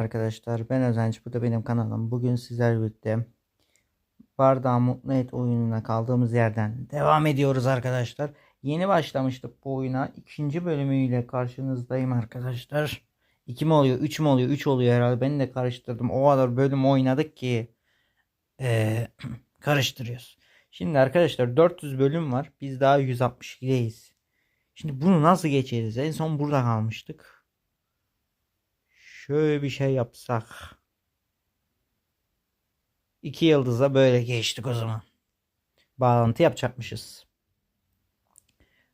Arkadaşlar ben Özenç bu da benim kanalım. Bugün sizlerle birlikte Bardağı Mutlu Et oyununa kaldığımız yerden devam ediyoruz arkadaşlar. Yeni başlamıştık bu oyuna. ikinci bölümüyle karşınızdayım arkadaşlar. 2 mi oluyor 3 mü oluyor 3 oluyor herhalde ben de karıştırdım. O kadar bölüm oynadık ki eee, karıştırıyoruz. Şimdi arkadaşlar 400 bölüm var. Biz daha 162'deyiz. Şimdi bunu nasıl geçeriz? En son burada kalmıştık. Şöyle bir şey yapsak. İki yıldıza böyle geçtik o zaman. Bağlantı yapacakmışız.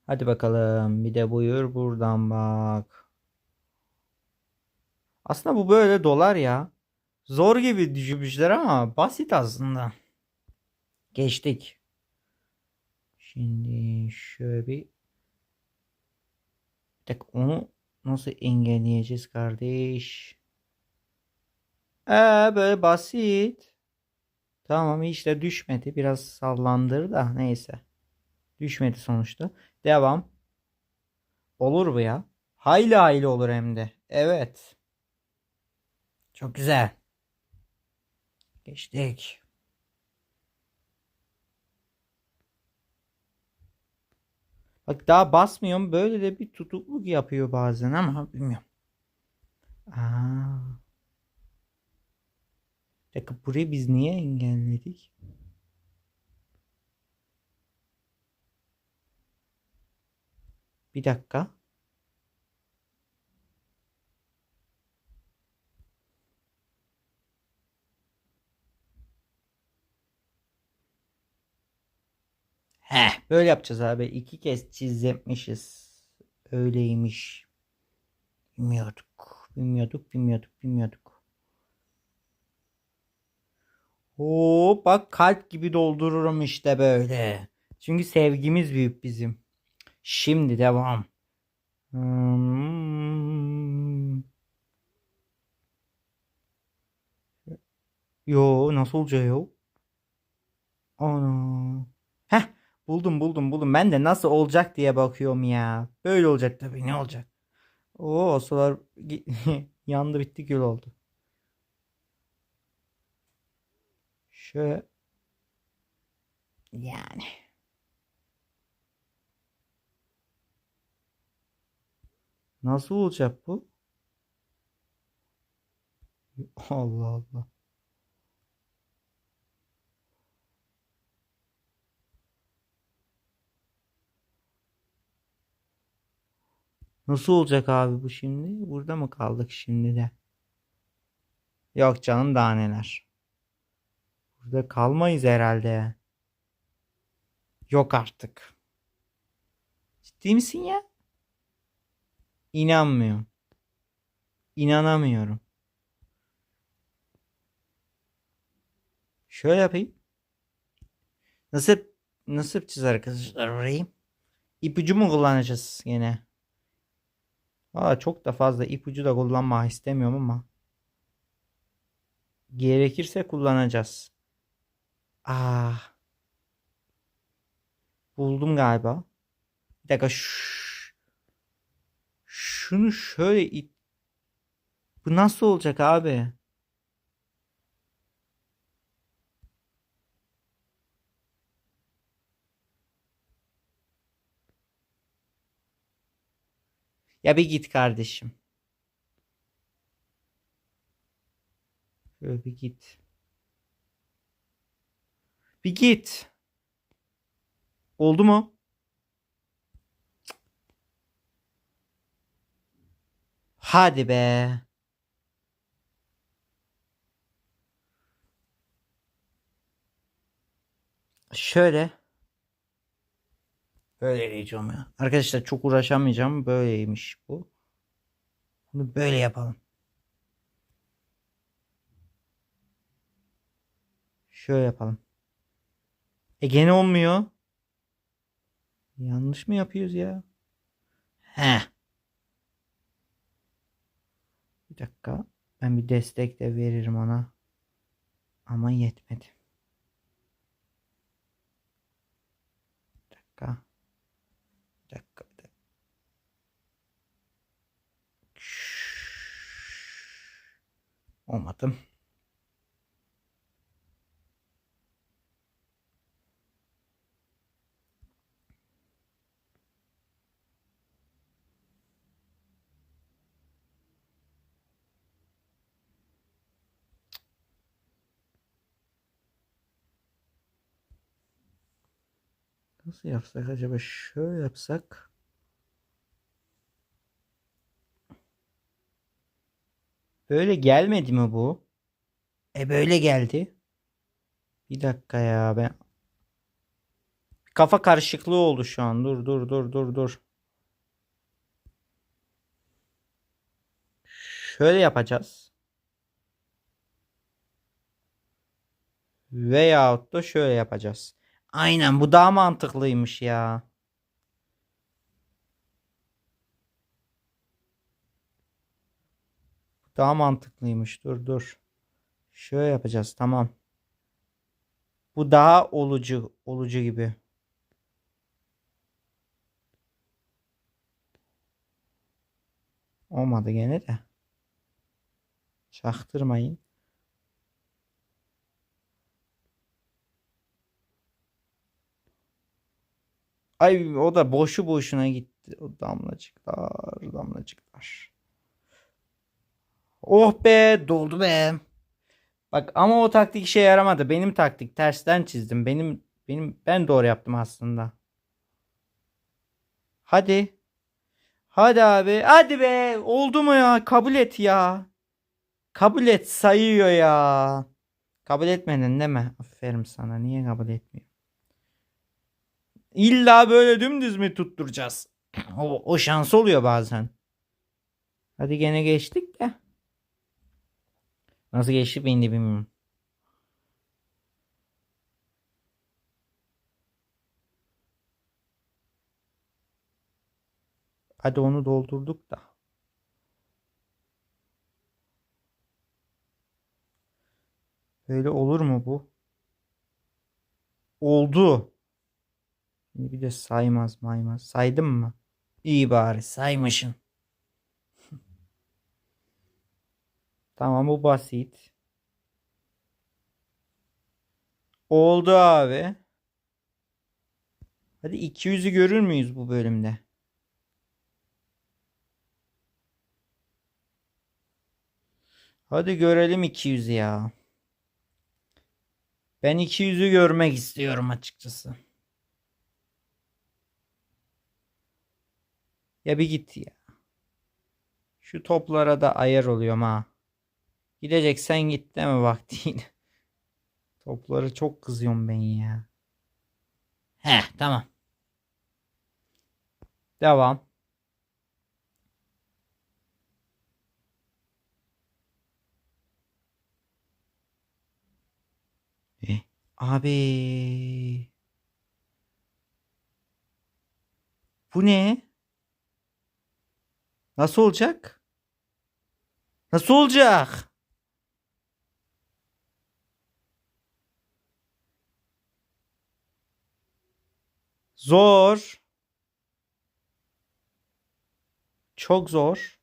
Hadi bakalım. Bir de buyur buradan bak. Aslında bu böyle dolar ya. Zor gibi düşünmüşler ama basit aslında. Geçtik. Şimdi şöyle bir bir dakika onu nasıl engelleyeceğiz kardeş? Ee, böyle basit. Tamam işte düşmedi. Biraz sallandır da neyse. Düşmedi sonuçta. Devam. Olur bu ya. Hayli hayli olur hem de. Evet. Çok güzel. Geçtik. Bak daha basmıyorum. Böyle de bir tutukluk yapıyor bazen ama bilmiyorum. Aa. Dakika burayı biz niye engelledik? Bir dakika. Heh, böyle yapacağız abi. İki kez çizmişiz. Öyleymiş. Bilmiyorduk. Bilmiyorduk, bilmiyorduk, bilmiyorduk. Oo, bak kalp gibi doldururum işte böyle. Çünkü sevgimiz büyük bizim. Şimdi devam. Hmm. Yo nasıl olacak yo? Ana. Buldum buldum buldum. Ben de nasıl olacak diye bakıyorum ya. Böyle olacak tabii ne olacak? Oo sular yandı bitti gül oldu. Şöyle yani. Nasıl olacak bu? Allah Allah. Nasıl olacak abi bu şimdi? Burada mı kaldık şimdi de? Yok canım daha neler. Burada kalmayız herhalde. Yok artık. Ciddi misin ya? İnanmıyorum. İnanamıyorum. Şöyle yapayım. Nasıl nasıl yapacağız arkadaşlar orayı? İpucu mu kullanacağız yine? Valla çok da fazla ipucu da kullanmak istemiyorum ama. Gerekirse kullanacağız. Ah. Buldum galiba. Bir dakika. Şş. Şunu şöyle it. Bu nasıl olacak abi? Ya bir git kardeşim. Şöyle bir git. Bir git. Oldu mu? Hadi be. Şöyle. Böyle diyeceğim ya. Arkadaşlar çok uğraşamayacağım. Böyleymiş bu. Bunu böyle yapalım. Şöyle yapalım. E gene olmuyor. Yanlış mı yapıyoruz ya? He. Bir dakika. Ben bir destek de veririm ona. Ama yetmedi. Bir dakika. Bir dakika. Bir dakika. Olmadı. Nasıl yapsak acaba? Şöyle yapsak. Böyle gelmedi mi bu? E böyle geldi. Bir dakika ya ben. Kafa karışıklığı oldu şu an. Dur dur dur dur dur. Şöyle yapacağız. Veyahut da şöyle yapacağız. Aynen bu daha mantıklıymış ya. Daha mantıklıymış. Dur dur. Şöyle yapacağız. Tamam. Bu daha olucu. Olucu gibi. Olmadı gene de. Çaktırmayın. Ay o da boşu boşuna gitti. O damlacıklar, damlacıklar. Oh be, doldu be. Bak ama o taktik işe yaramadı. Benim taktik tersten çizdim. Benim benim ben doğru yaptım aslında. Hadi. Hadi abi. Hadi be. Oldu mu ya? Kabul et ya. Kabul et sayıyor ya. Kabul etmedin değil mi? Aferin sana. Niye kabul etmiyor? İlla böyle dümdüz mü tutturacağız? O, o şans oluyor bazen. Hadi gene geçtik de. Nasıl geçtik ben de bilmiyorum. Hadi onu doldurduk da. Böyle olur mu bu? Oldu. Şimdi bir de saymaz maymaz. Saydım mı? İyi bari saymışım. Tamam bu basit. Oldu abi. Hadi 200'ü görür müyüz bu bölümde? Hadi görelim 200 ya. Ben 200'ü görmek istiyorum açıkçası. Ya bir git ya. Şu toplara da ayar oluyorum ha. Gideceksen git deme vaktiyle. Topları çok kızıyorum ben ya. He tamam. Devam. E, abi. Bu ne? Nasıl olacak? Nasıl olacak? Zor. Çok zor.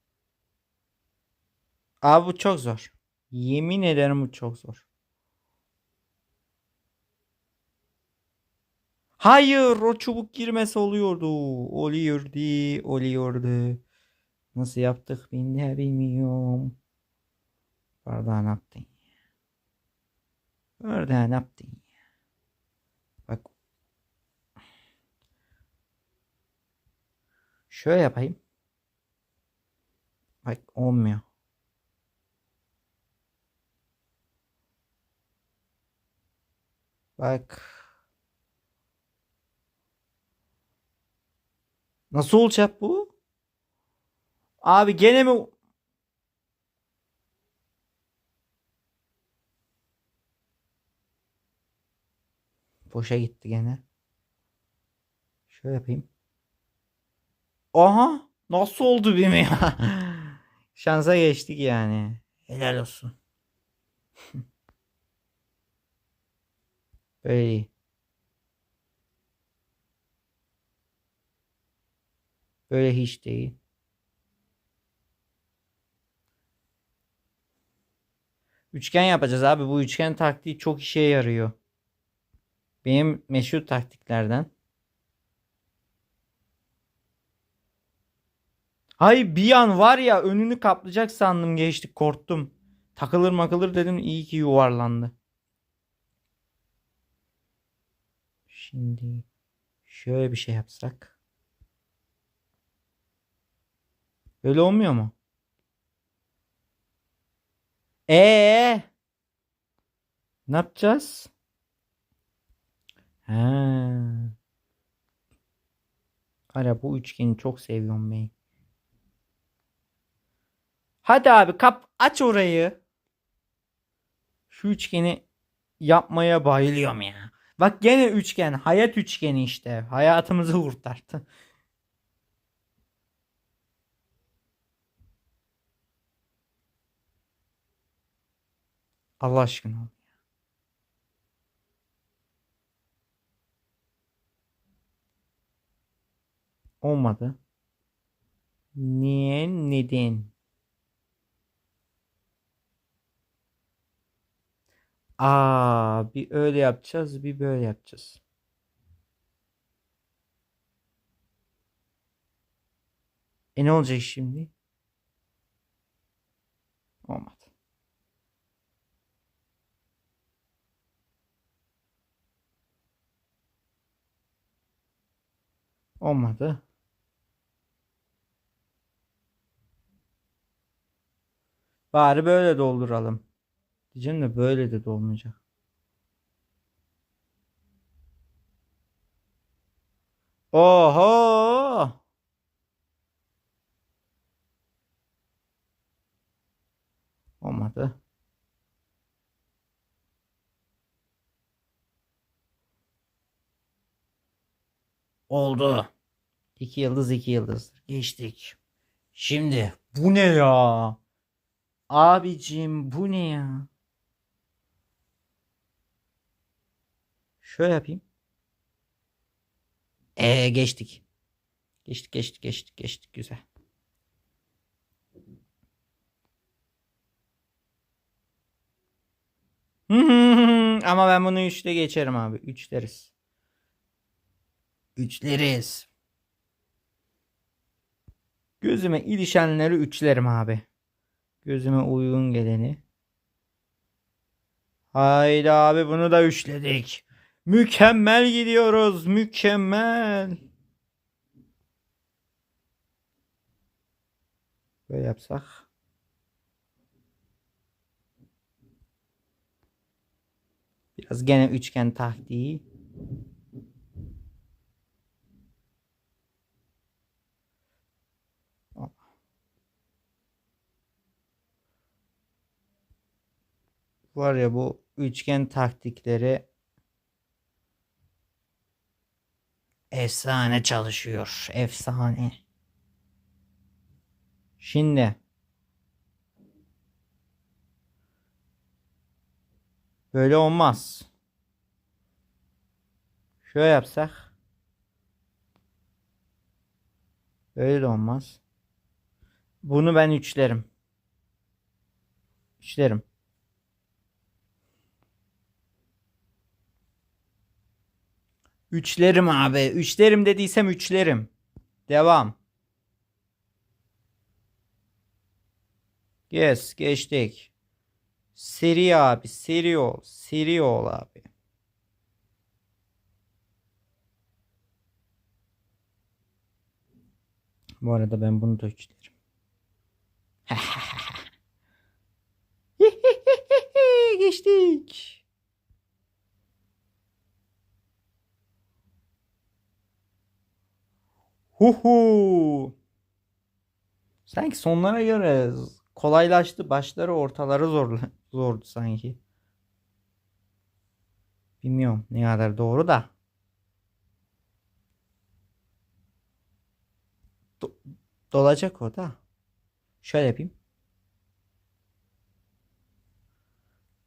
Abi bu çok zor. Yemin ederim bu çok zor. Hayır o çubuk girmesi oluyordu. Oluyordu. Oluyordu. Nasıl yaptık ben bilmiyorum. Bardağı ne yaptın ya? Bardağı ne yaptın ya? Bak. Şöyle yapayım. Bak olmuyor. Bak. Nasıl olacak bu? Abi gene mi? Boşa gitti gene. Şöyle yapayım. Aha! Nasıl oldu bir mi ya? Şansa geçtik yani. Helal olsun. Böyle. Böyle hiç değil. Üçgen yapacağız abi. Bu üçgen taktiği çok işe yarıyor. Benim meşhur taktiklerden. Hay bir an var ya önünü kaplayacak sandım geçtik korktum. Takılır makılır dedim iyi ki yuvarlandı. Şimdi şöyle bir şey yapsak. Öyle olmuyor mu? Ee, ne yapacağız? He. Ara bu üçgeni çok seviyorum ben. Hadi abi kap aç orayı. Şu üçgeni yapmaya bayılıyorum ya. Bak gene üçgen. Hayat üçgeni işte. Hayatımızı kurtardı. Allah aşkına. Olmadı. Niye? Neden? Aa, bir öyle yapacağız, bir böyle yapacağız. E ne olacak şimdi? Olmadı. Olmadı. Bari böyle dolduralım. Diyeceğim de böyle de dolmayacak. Oho! Olmadı. Oldu. İki yıldız iki yıldız. Geçtik. Şimdi bu ne ya? Abicim bu ne ya? Şöyle yapayım. Ee geçtik. Geçtik geçtik geçtik geçtik güzel. Ama ben bunu 3'te geçerim abi. 3 deriz. 3 deriz. Gözüme ilişenleri üçlerim abi. Gözüme uygun geleni. Haydi abi bunu da üçledik. Mükemmel gidiyoruz. Mükemmel. Böyle yapsak. Biraz gene üçgen taktiği. Var ya bu üçgen taktikleri efsane çalışıyor. Efsane. Şimdi böyle olmaz. Şöyle yapsak böyle de olmaz. Bunu ben üçlerim. Üçlerim. Üçlerim abi. Üçlerim dediysem üçlerim. Devam. Yes geçtik. Seri abi. Seri ol. Seri ol abi. Bu arada ben bunu da üçlerim. Geçtik. Huhu. Sanki sonlara göre kolaylaştı. Başları ortaları zor, zordu sanki. Bilmiyorum ne kadar doğru da. Do dolacak o da. Şöyle yapayım.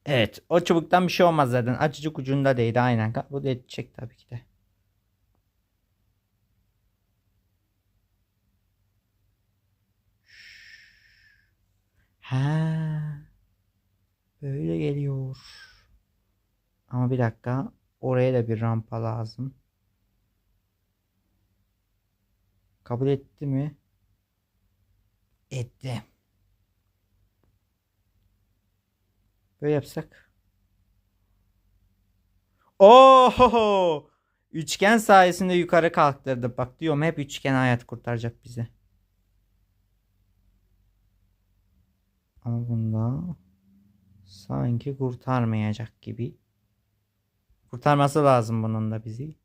Evet. O çubuktan bir şey olmaz zaten. Açıcık ucunda değdi aynen. Bu da edecek tabii ki de. Ha. Böyle geliyor. Ama bir dakika. Oraya da bir rampa lazım. Kabul etti mi? Etti. Böyle yapsak. Oho! Üçgen sayesinde yukarı kalktırdı. Bak diyorum hep üçgen hayat kurtaracak bizi. Ama bunda sanki kurtarmayacak gibi. Kurtarması lazım bunun da bizi.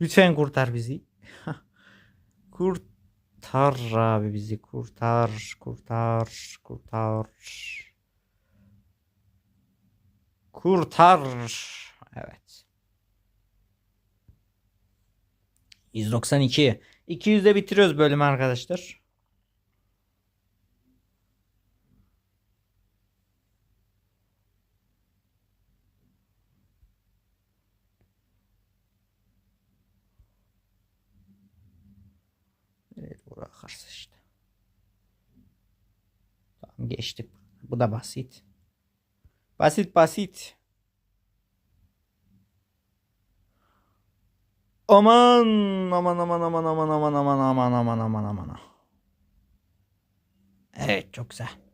Lütfen kurtar bizi. kurtar abi bizi. Kurtar, kurtar, kurtar. Kurtar. Evet. 192. 200'de bitiriyoruz bölümü arkadaşlar. Akarsa işte. Tamam geçtik. Bu da basit. Basit basit. Aman aman aman aman aman aman aman aman aman aman. Evet çok güzel.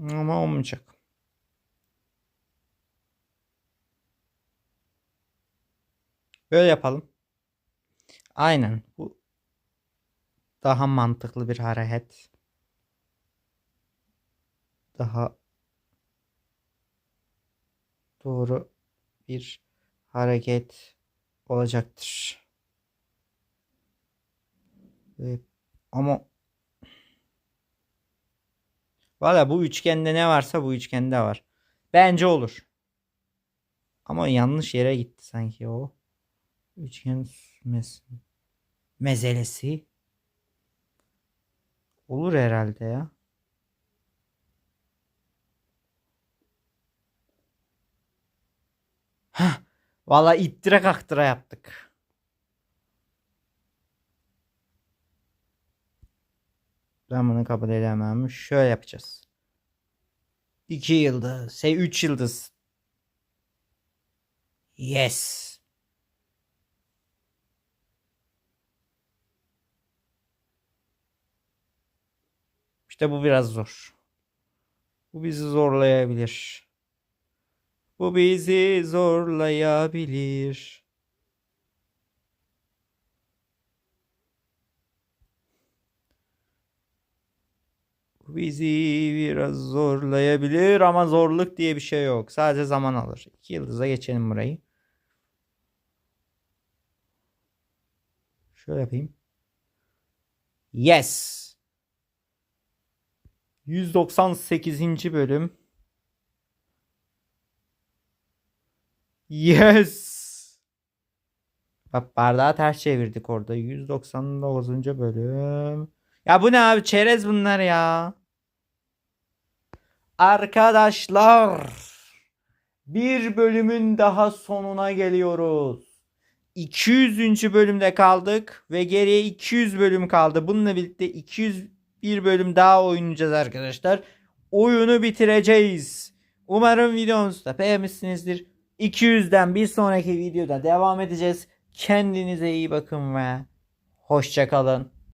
Ama olmayacak. Böyle yapalım. Aynen. Bu daha mantıklı bir hareket. Daha doğru bir hareket olacaktır. Ama Valla bu üçgende ne varsa bu üçgende var. Bence olur. Ama yanlış yere gitti sanki o. Üçgen mes mezelesi. Olur herhalde ya. Valla ittire kaktıra yaptık. Ben bunu kabul edemem. Şöyle yapacağız. 2 yıldız. Şey 3 yıldız. Yes. İşte bu biraz zor. Bu bizi zorlayabilir. Bu bizi zorlayabilir. Bizi biraz zorlayabilir ama zorluk diye bir şey yok. Sadece zaman alır. 2 yıldıza geçelim burayı. Şöyle yapayım. Yes. 198. bölüm. Yes. Bak bardağı ters çevirdik orada. 199. bölüm. Ya bu ne abi? Çerez bunlar ya. Arkadaşlar. Bir bölümün daha sonuna geliyoruz. 200. bölümde kaldık ve geriye 200 bölüm kaldı. Bununla birlikte 201 bölüm daha oynayacağız arkadaşlar. Oyunu bitireceğiz. Umarım videomuzu da beğenmişsinizdir. 200'den bir sonraki videoda devam edeceğiz. Kendinize iyi bakın ve hoşçakalın.